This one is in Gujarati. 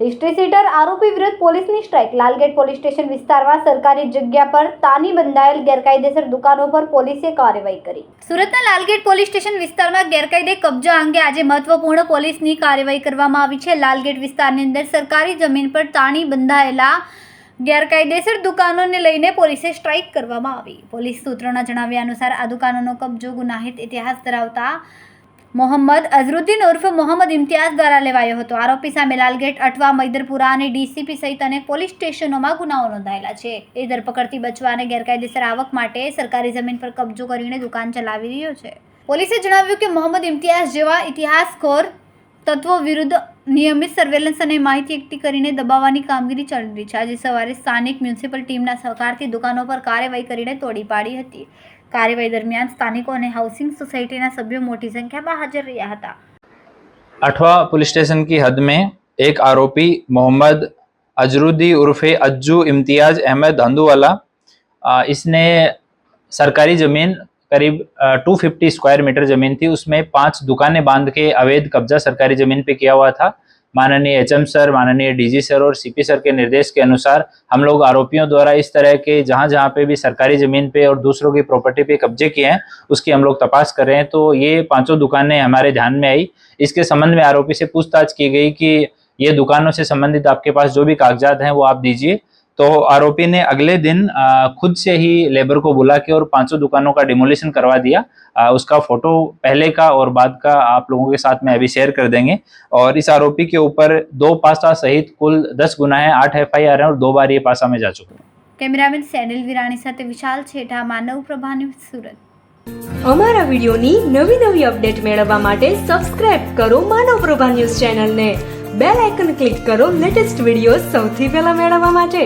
હિસ્ટ્રી સીટર આરોપી વિરુદ્ધ પોલીસની સ્ટ્રાઇક. લાલગેટ પોલીસ સ્ટેશન વિસ્તારમાં સરકારી જગ્યા પર તાની બંધાયેલ ગેરકાયદેસર દુકાનો પર પોલીસે કાર્યવાહી કરી. સુરતના લાલગેટ પોલીસ સ્ટેશન વિસ્તારમાં ગેરકાયદે કબજા અંગે આજે મહત્વપૂર્ણ પોલીસની કાર્યવાહી કરવામાં આવી છે. લાલગેટ વિસ્તારની અંદર સરકારી જમીન પર તાણી બંધાયેલા ગેરકાયદેસર દુકાનોને લઈને પોલીસે સ્ટ્રાઇક કરવામાં આવી. પોલીસ સૂત્રોના જણાવ્યા અનુસાર આ દુકાનોનો કબજો ગુનાહિત ઇતિહાસ ધરાવતા મોહમ્મદ અઝરુદ્દીન ઉર્ફ મોહમ્મદ ઇમ્તિયાઝ દ્વારા લેવાયો હતો. આરોપી સામે લાલગેટ, અઠવા, મૈદરપુરા અને ડીસીપી સહિત અનેક પોલીસ સ્ટેશનોમાં ગુનાઓ નોંધાયેલા છે. એ ધરપકડથી બચવા અને ગેરકાયદેસર આવક માટે સરકારી જમીન પર કબજો કરીને દુકાન ચલાવી રહ્યો છે. પોલીસે જણાવ્યું કે મોહમ્મદ ઇમ્તિયાઝ જેવા ઇતિહાસખોર તત્વો વિરુદ્ધ નિયમિત સર્વેલન્સ અને માહિતી એકઠી કરીને દબાવવાની કામગીરી ચાલી રહી છે આજે સવારે સ્થાનિક મ્યુનિસિપલ ટીમના સહકારથી દુકાનો પર કાર્યવાહી કરીને તોડી પાડી હતી કાર્યવાહી દરમિયાન સ્થાનિકો અને હાઉસિંગ સોસાયટીના સભ્યો મોટી સંખ્યામાં હાજર રહ્યા હતા अठवा पुलिस स्टेशन की हद में एक आरोपी मोहम्मद अजरुद्दी उर्फे अज्जू इम्तियाज अहमद हंदूवाला अ, इसने सरकारी ज़मीन करीब टू फिफ्टी स्क्वायर मीटर ज़मीन थी। उसमें पाँच दुकानें बाँध के अवैध कब्जा सरकारी ज़मीन पे किया हुआ था। माननीय एचएम सर, माननीय डीजी सर और सीपी सर के निर्देश के अनुसार हम लोग आरोपियों द्वारा इस तरह के जहाँ जहाँ पे भी सरकारी ज़मीन पे और दूसरों की प्रॉपर्टी पे कब्जे किए हैं, उसकी हम लोग तपास कर रहे हैं। तो ये पाँचों दुकानें हमारे ध्यान में आई। इसके संबंध में आरोपी से पूछताछ की गई कि ये दुकानों से संबंधित आपके पास जो भी कागजात हैं वो आप दीजिए। तो आरोपी ने अगले दिन अ, खुद से ही लेबर को बुला के और पांचों दुकानों का डिमोलिशन करवा दिया अ, उसका फोटो पहले का और बाद का आप लोगों के साथ में अभी शेयर कर देंगे और इस आरोपी के ऊपर दो पासा सहित कुल दस गुना है आठ एफ आई आर है और दो बार ये पासा में जा चुका है કેમેરામેન સેનિલ વિરાણી સાથે વિશાલ છેઠા માનવ પ્રભા ન્યૂઝ સુરત અમારા વિડિયોની નવી નવી અપડેટ મેળવવા માટે સબસ્ક્રાઇબ કરો માનવ પ્રભા ન્યૂઝ ચેનલને બેલ આઇકન ક્લિક કરો લેટેસ્ટ વિડીયો સૌથી પહેલા મેળવવા માટે